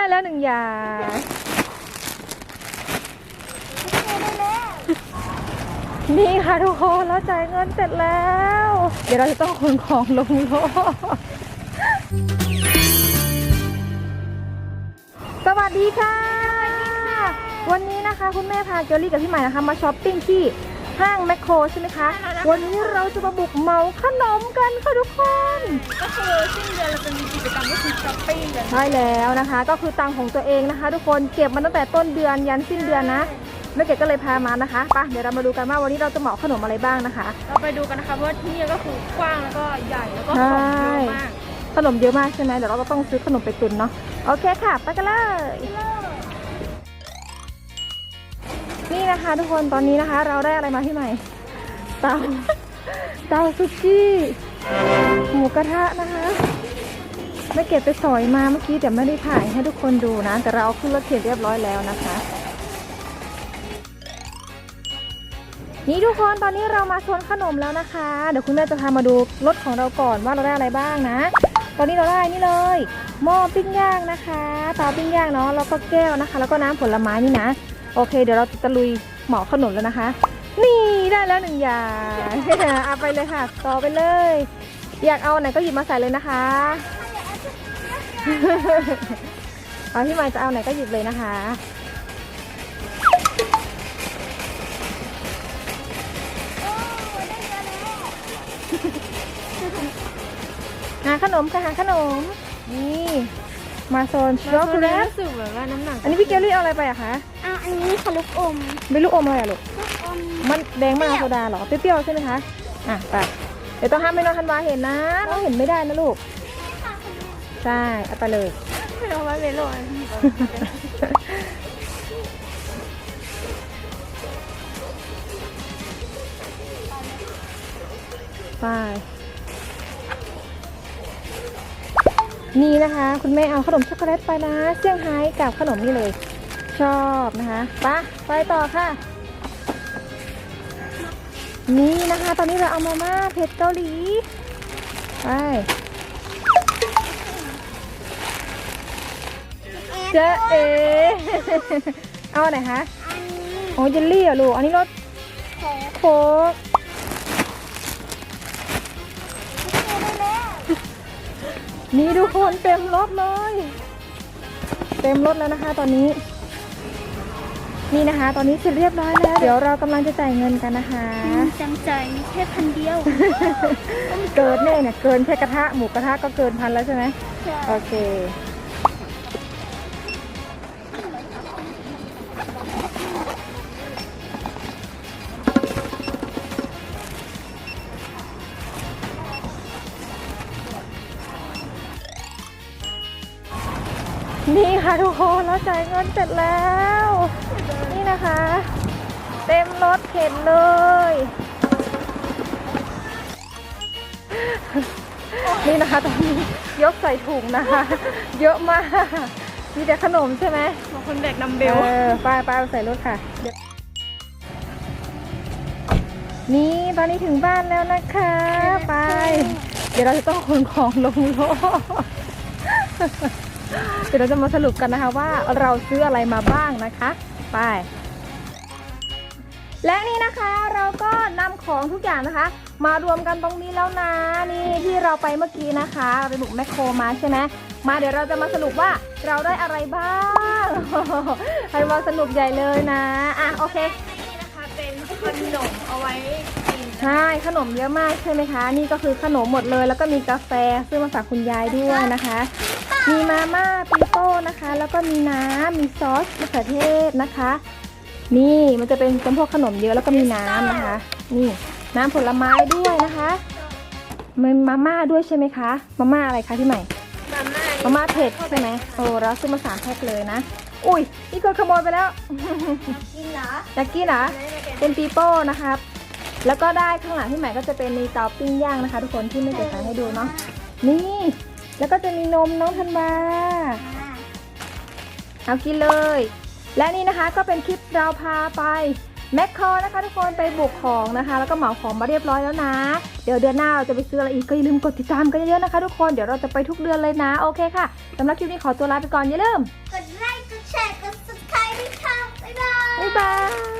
ได้แล้วหนึ่งอย่างนี่ค่ะทุกคนเราจ่ายเงินเสร็จแล้ว เดี๋ยวเราจะต้องขนของลงรถสวัสดีค่ะ วันนี้นะคะคุณแม่พาเกลลี่กับพี่ใหม่นะคะ มาช้อปปิ้งที่ ห้างแมคโครใช่ไหมคะ วันนี้เราจะมาบุกเหมาขนมกันค่ะทุกคน ก็คือสิ้นเดือนเราจะมีกิจกรรมก็คือช้อปปิ้งกันใช่แล้วนะคะ ก็คือตังค์ของตัวเองนะคะ ทุกคนเก็บมาตั้งแต่ต้นเดือนยันสิ้นเดือนนะแม่เกดก็เลยพามานะคะไปะเดี๋ยวเรามาดูกันว่าวันนี้เราจะเหมาขนมอะไรบ้างนะคะ เราไปดูกันนะคะว่าที่นี่ก็คือกว้างแล้วก็ใหญ่แล้วก็ใช่ของเยอะมากขนมเยอะมากใช่ไหมเดี๋ยวเราก็ต้องซื้อขนมไปตุนเนาะโอเคค่ะ ไปกันเลย นี่นะคะทุกคนตอนนี้นะคะ เราได้อะไรมาพี่ใหม่เตาเตาซุกี้หมูกระทะนะคะไม่เก็บไปสอยมาเมื่อกี้แต่ไม่ได้ถ่ายให้ทุกคนดูนะ แต่เราเอาขึ้นรถเข็นเรียบร้อยแล้วนะคะ นี่ทุกคนตอนนี้เรามาโซนขนมแล้วนะคะ เดี๋ยวคุณแม่จะพามาดูรถของเราก่อนว่าเราได้อะไรบ้างนะ ตอนนี้เราได้นี่เลยหม้อปิ้งย่างนะคะเตาปิ้งย่างเนาะแล้วก็แก้วนะคะ แล้วก็น้ำผลไม้นี่นะ โอเค เดี๋ยวเราจะตะลุยเหมาขนมแล้วนะคะ นี่ได้แล้วหนึ่งอย่างเอาไปเลยค่ะ ต่อไปเลย อยากเอาไหนก็หยิบมาใส่เลยนะคะเอาพี่ไมค์จะเอาไหนก็หยิบเลยนะคะหาขนมค่ะหาขนม นี่ มาโซนช็อกโกแลตรู้สึกแบบว่าน้ำหนักอันนี้พี่เกลลี่เอาอะไรไปอะคะ อะอันนี้ค่ะลูกอมเป็นลูกอมอะไรอะลูก ลูกอมมันแดงมากโซดาเหรอ เปรี้ยวๆใช่ไหมคะ อะไปเดี๋ยวต้องห้ามไม่น้องธันวาเห็นนะ น้องเห็นไม่ได้นะลูก ใช่เอาไปเลย ไม่รู้ว่าเมโลอันที่ไป นี่นะคะ คุณแม่เอาขนมช็อกโกแลตไปนะ เซี่ยงไฮ้กับขนมนี่เลย ชอบนะคะไปไปต่อค่ะ นี่นะคะ ตอนนี้เราเอามาม่าเผ็ดเกาหลีไปเจ๊เอเอาอันไหนคะอันนี้โอ้เยลลี่เหรอลูกอันนี้รสแข็งโค้กนี่ทุกคนเต็มรถเลย เต็มรถแล้วนะคะ ตอนนี้ นี่นะคะ ตอนนี้เสร็จเรียบร้อยแล้ว เดี๋ยวเรากำลังจะจ่ายเงินกันนะคะ จังใจมีแค่พันเดียวเกินแน่เนี่ยเกินแค่กระทะหมูกระทะก็เกินพันแล้วใช่ไหม ใช่ โอเค นี่ค่ะทุกคนเราจ่ายเงินเสร็จแล้ว นี่นะคะ เต็มรถเข็นเลย นี่นะคะตอนนี้ยกใส่ถุงนะคะ เยอะมากมีแต่ขนมใช่ไหมบางคนแบกดัมเบลเออไปไปเอาใส่รถค่ะเดี๋ยวนี่ตอนนี้ถึงบ้านแล้วนะคะ ไป เดี๋ยวเราจะต้องขนของลงรถ เดี๋ยวเราจะมาสรุปกันนะคะว่าเราซื้ออะไรมาบ้างนะคะ ไป และนี่นะคะเราก็นำของทุกอย่างนะคะ มารวมกันตรงนี้แล้วนะนี่ที่เราไปเมื่อกี้นะคะเราไปบุกแมคโครมาใช่ไหมมาเดี๋ยวเราจะมาสรุปว่าเราได้อะไรบ้างให้มาสนุกใหญ่เลยนะอะโอเคนี่นะคะเป็นขนมเอาไว้ ใช่ขนมเยอะมากใช่ไหมคะ นี่ก็คือขนมหมดเลย แล้วก็มีกาแฟซื้อมาฝากคุณยายด้วยนะคะ มีมาม่าปีโป้นะคะ แล้วก็มีน้ำมีซอสมะเขือเทศนะคะ นี่มันจะเป็นจำพวกขนมเยอะแล้วก็มีน้ำนะคะ นี่น้ำผลไม้ด้วยนะคะมีมาม่าด้วยใช่ไหมคะมาม่าอะไรคะพี่ใหม่มาม่ามาม่าเผ็ดใช่ไหมโอ้เราซื้อมาสามแพ็คเลยนะอุ้ยนี่คนขโมยไปแล้วกินเหรออยากกินเหรอเป็นปีโป้นะครับ แล้วก็ได้ข้างหลังพี่ใหม่ก็จะเป็นมีเตาปิ้งย่างนะคะ ทุกคนที่ไม่เคยถ่ายให้ดูเนาะนี่ แล้วก็จะมีนมน้องธันวาเอากินเลย และนี่นะคะก็เป็นคลิปเราพาไปแมคคอนะคะ ทุกคนไปบุกของนะคะ แล้วก็เหมาของมาเรียบร้อยแล้วนะ เดี๋ยวเดือนหน้าเราจะไปซื้ออะไรอีกก็อย่าลืมกดติดตามกันเยอะๆนะคะ ทุกคนเดี๋ยวเราจะไปทุกเดือนเลยนะโอเคค่ะสำหรับคลิปนี้ขอตัวลาไปก่อนอย่าลืมกดไลค์กดแชร์กด subscribe ด้วยค่ะบ๊ายบาย